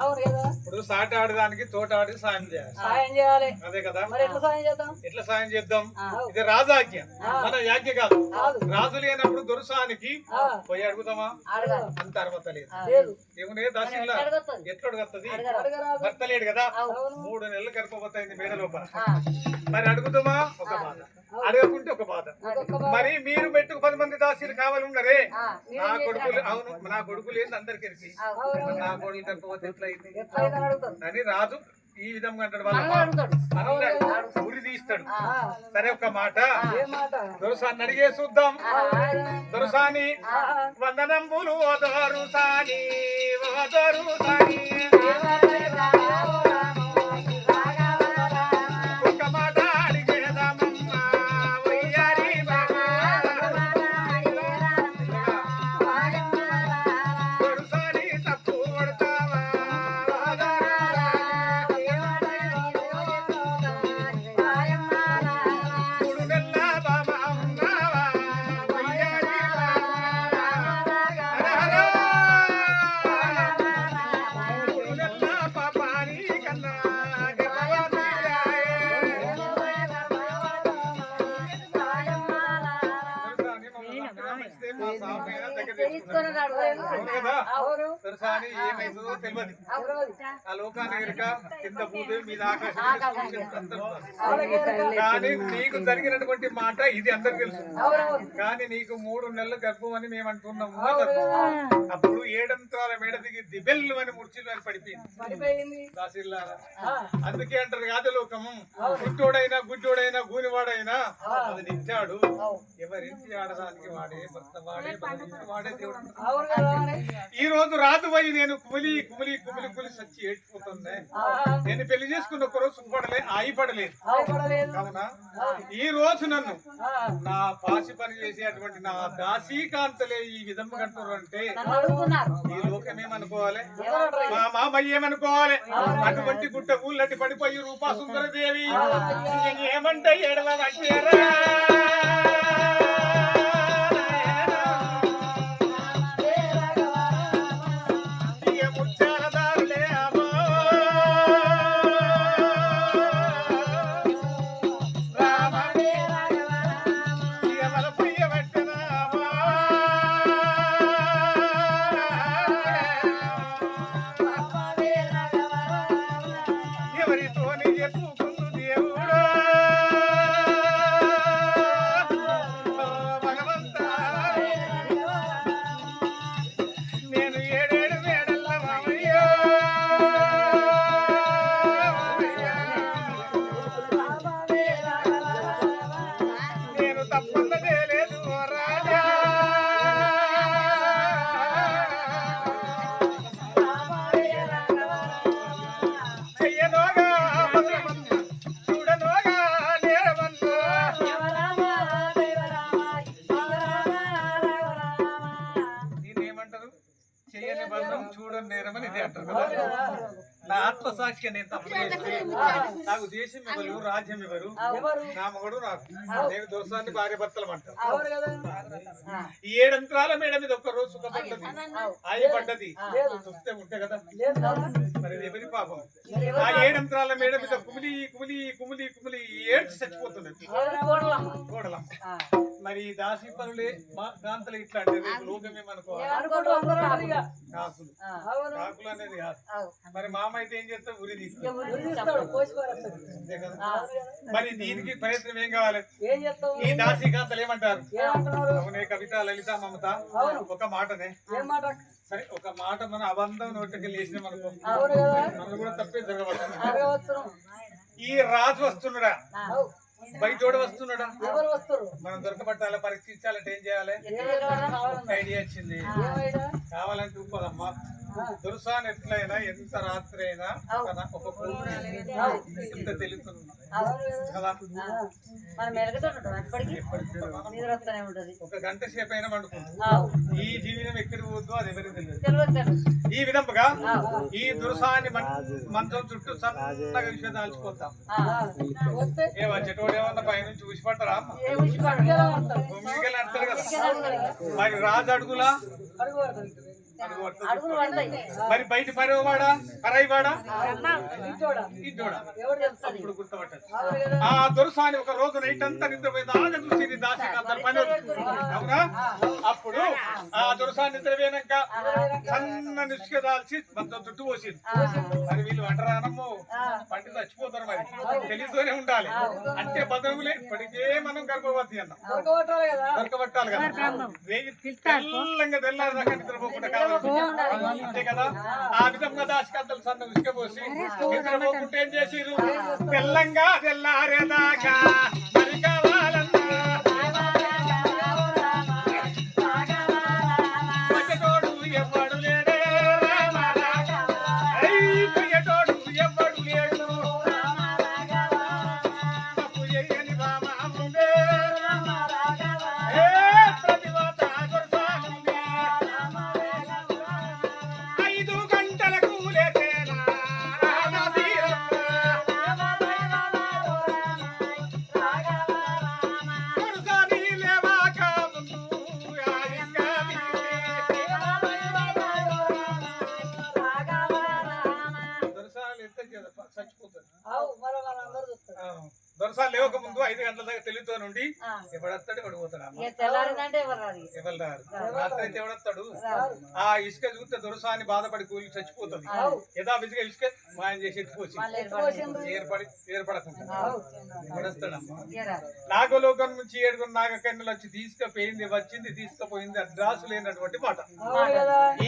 అవును కదా? ఇప్పుడు సాట ఆడడానికి తోట ఆడి సాయం చేయాలి. సాయం చేయాలి. అదే కదా? మరి ఎట్లా సాయం చేద్దాం? ఎట్లా సాయం చేద్దాం? ఇది రాజాజ్ఞ. మన యాజ్ఞ కాదు. రాజు లేనప్పుడు దొరసానికి. పోయి అడుగుతామా? అంత అర్హత లేదు. ఏమునే అడగొస్తుంది. ఎట్లా అడుగుతుంది? భర్త లేడు కదా. మూడు నెలలు గర్భవతైంది మేడ లోపల మరి అడుగుతామా? ఒక బాధ. అడగకుంటే ఒక బాధ. మరి మీరు పెట్టుకు పది మంది దాసీలు కావాలి ఉన్నారే ఆ, నా కొడుకులు అవును నా కొడుకులు ఏంది అందరికి తెలిసి. నా కొడుకు అడుగుతారు. అని రాజు ఈ విధంగా అంటాడు వాళ్ళ ఉరి తీస్తాడు. సరే ఒక మాట. ఏ మాట? దొరసాన్ని అడిగే చూద్దాం. దొరసాని. వందనంబులు ఓ దొరసాని ఓ దొరసాని ఏమైతుందో తెలియదు ఆ లోకాన్ని కింద మీద ఆకాశం. కానీ నీకు జరిగినటువంటి మాట ఇది అందరికి తెలుసు. కానీ నీకు మూడు నెలలు గర్భం అని మేము అంటున్నాము అన్నారు. అప్పుడు ఏడంతరాల మేడ దిగి దిబెల్లు అని ముర్చిలు అని పడిపోయింది. దాసిల్లారా. అందుకే అంటారు కాదు లోకము. గుడ్డోడైనా గుడ్డోడైనా గూనివాడైనా అది నిత్యాడు ఎవరింటి ఆడడానికి వాడే భర్త వాడే ఈ రోజు రాజు పోయి నేను కుమిలి కుమిలి కుమిలి కుమిలి సచ్చి ఏడ్చిపోతుంది. నేను పెళ్ళి చేసుకున్న ఒక రోజు సుఖపడలే ఆయిపడలేదు కావున? ఈ రోజు నన్ను. నా పాసి పని చేసేటువంటి నా దాసీకాంతలే ఈ విధంగా అంటారు అంటే ఈ లోకం ఏమనుకోవాలి? మా మామయ్య ఏమనుకోవాలి? అటువంటి గుట్ట ఊళ్ళటి పడిపోయి రూపా సుందరదేవి ఏమంటే ఎడల చెయ్యని బంధం చూడని నేరమని ఇది అంటారు కదా. నా ఆత్మసాక్షి నేను తప్పు చేస్తే నాకు దేశం ఇవ్వరు రాజ్యం ఇవ్వరు ఎవరు? నా మగడు నాకు. నేను దోషాన్ని భార్య భర్తలు అంటారు ఈ ఏడంత్రాల మేడ మీద ఒక్క రోజు సుఖపడ్డది ఆయి పడ్డది చూస్తే ఉంటే కదా. మరి ఎవరి పాపం? ఆ ఏడంత్రాల మేడ మీద కుమిలి కుమిలి కుమిలి కుమిలి ఏడ్చి చచ్చిపోతున్నది కోడలం మరి దాసి పనులే మా కాంతలు ఇట్లా అంటే రేపు. కాకులు. అనేది కాదు. మరి మామ అయితే ఏం చేస్తే ఉరి మరి దీనికి ప్రయత్నం ఏం కావాలి? ఏం చేస్తావు? ఈ దాసి కాంతలు ఏమంటారు? అవునే కవిత లలిత మమత. ఒక మాటనే. ఏం మాట? సరే ఒక మాట మన అబంధం నోటికి లేచిన మనకు మనం కూడా తప్పే జరగవచ్చు ఈ రాజు వస్తున్నాడా? అవు. బయటోడు వస్తున్నాడా? మనం దొరకబట్టాలి? పరీక్షించాలంటే ఏం చేయాలి? ఐడియా వచ్చింది కావాలంటే ఉప్పదమ్మా దుర్సాన్ ఎట్లయినా ఎంత రాత్రి అయినా ఒక తెలుస్తుంది. ఉంటది. ఒక గంట సేపు అయినా పండుకుంటుంది. ఈ జీవితం ఎక్కడికి పోద్దో అది ఎవరికి తెలియదు. ఈ విధముగా ఈ దుర్సాన్ని మంచం చుట్టూ సన్నగా విషయం దాల్చిపోతాం ఏ వచ్చేటోడు ఏమన్నా భూమికి అంటారు కదా. మరి రాజు అడుగులా? మరి బయట పరేవాడా పరాయివాడా గుర్తుపట్టదు. ఆ దొరసాని ఒక రోజు నైట్ అంతా నిద్రపోయింది. ఆగ చూసి దాసి అందరు పని. అవునా? అప్పుడు ఆ దొరసాని నిద్రపోయినాక సన్న నిష్క దాల్చి మొత్తం చుట్టూ పోసింది. మరి వీళ్ళు వంటరానమ్ము పంట చచ్చిపోతారు మరి. తెలియతోనే ఉండాలి. అంటే బదములే ఇప్పటికే మనం గర్భవతి అన్నాం. దొరకబట్టాలి కదా. దొరకబట్టాలి కదా. తెల్లంగా తెల్లారి దాకా నిద్రపోకుండా అంతే కదా? ఆ విధంగా దాశకంతలు సన్న ఉసుకపోసి నిద్రపోకుంటే ఏం చేసిరు తెల్లంగా తెల్లారేదాకా ఎంత చచ్చిపోతుంది దొరసాలు లేవక ముందు ఐదు గంటల దాకా తెలివితో నుండి. ఎవడొస్తాడు ఎవడు పోతాడు ఎవరు రారు రాత్రి అయితే ఎవడొస్తాడు? ఆ ఇసుక చూస్తే దొరసాని బాధపడి కూలి చచ్చిపోతుంది. యథా విధిగా ఇసుక మాయం చేసి ఎత్తుకోసి మళ్ళీ ఏర్పడి ఏర్పడి ఏర్పడకుండా. ఎవడొస్తాడమ్మా. నాగలోకం నుంచి ఏడుగురు నాగకన్యలు వచ్చి తీసుకుపోయింది వచ్చింది తీసుకుపోయింది అడ్రాసు లేనటువంటి మాట.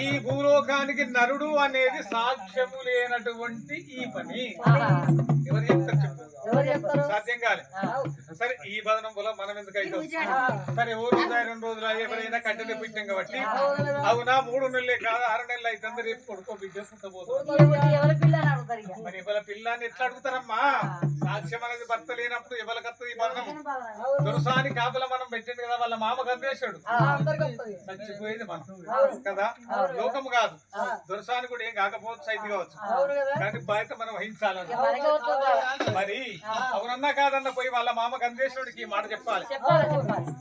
ఈ భూలోకానికి నరుడు అనేది సాక్ష్యము లేనటువంటి ఈ పని. ఎవరు చెప్తారు చెప్పు? సాధ్యం కాలే. సరే ఈ బదనం వల్ల మనం ఎందుకైతే? సరే ఓ రోజు రెండు రోజులు ఎవరైనా కట్టెలు పెట్టాం కాబట్టి. అవునా మూడు నెలలే కాదు? ఆరు నెలలు అయితే రేపు కొడుకో బిడ్డ పుట్టబోతుంది మరి ఇవాళ పిల్లాన్ని ఎట్లా అడుగుతారమ్మా? సాక్ష్యం అనేది భర్త లేనప్పుడు ఎవరికత్తది ఈ బదనం దురసాని కాపల మనం పెట్టింది కదా వాళ్ళ అందరికి వస్తుంది. చచ్చిపోయేది మనం. కదా? లోకం కాదు. దురసాని కూడా ఏం కాకపోవచ్చు సైతి కావచ్చు. అవును కదా? కానీ బాధ్యత మనం వహించాలని. మరి అవునన్నా కాదన్న పోయి వాళ్ళ మామకు అందేశుడికి ఈ మాట చెప్పాలి.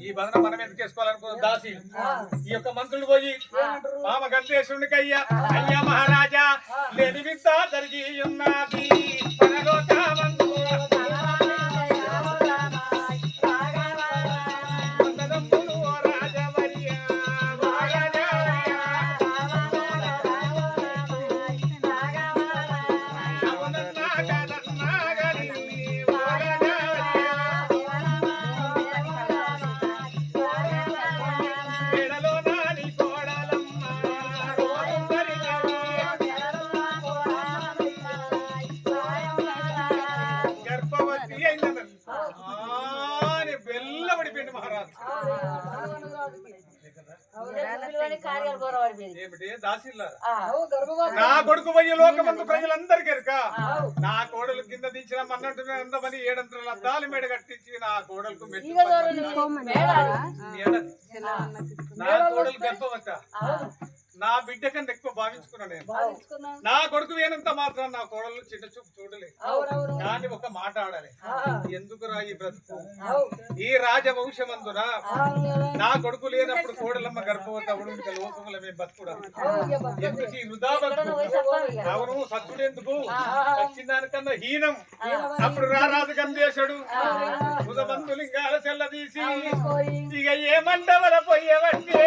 ఈ భద్రం మనం ఎందుకు వేసుకోవాలనుకున్న దాసి? ఈ యొక్క మంత్రులు పోయి మామ గంధేశుడికి అయ్యా అయ్యా మహారాజా లేని విద్య జరిగి ఉన్నది. నా కొడుకు పోయి లోకమందు ప్రజలందరికీ నా కోడలు కింద దించిన అన్నట్టు అందమని ఏడంతల అద్దాలు మేడ కట్టించి నా కోడలకు. నా కోడలు గర్భవత. నా బిడ్డ కంటే ఎక్కువ భావించుకున్నా నేను. నా కొడుకు వేనంత మాత్రం నా కోడలు చిన్న చూపు చూడలే. కానీ ఒక మాట ఆడాలి. ఎందుకురా ఈ బ్రతుకు? ఈ కదా నా కొడుకు లేనప్పుడు కోడలమ్మ గర్భవతి అవడం ఇంకా లోకంలో మేము బతుకుడా ఇక ఎందుకు ఈ వృధా బతుకు? ఇక. అవును సత్తుడెందుకు వచ్చిన దానికన్నా హీనం. అప్పుడు రారాజు గంధేశుడు బుధబంధులింగాల చెల్లదీసి పోయి. ఇక ఏ మండవల పోయేవంటే?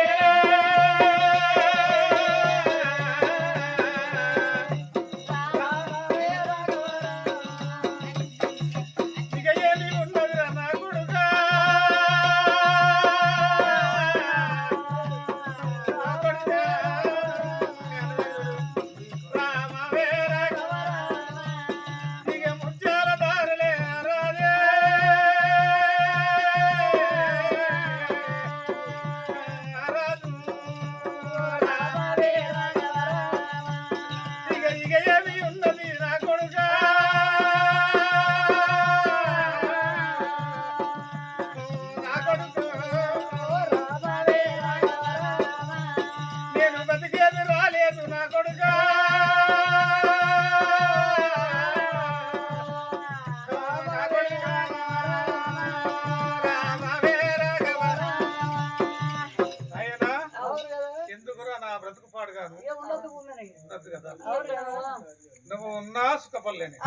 నా కొడుకా నా కదా నువ్వు ఉన్నా సుఖపడలేని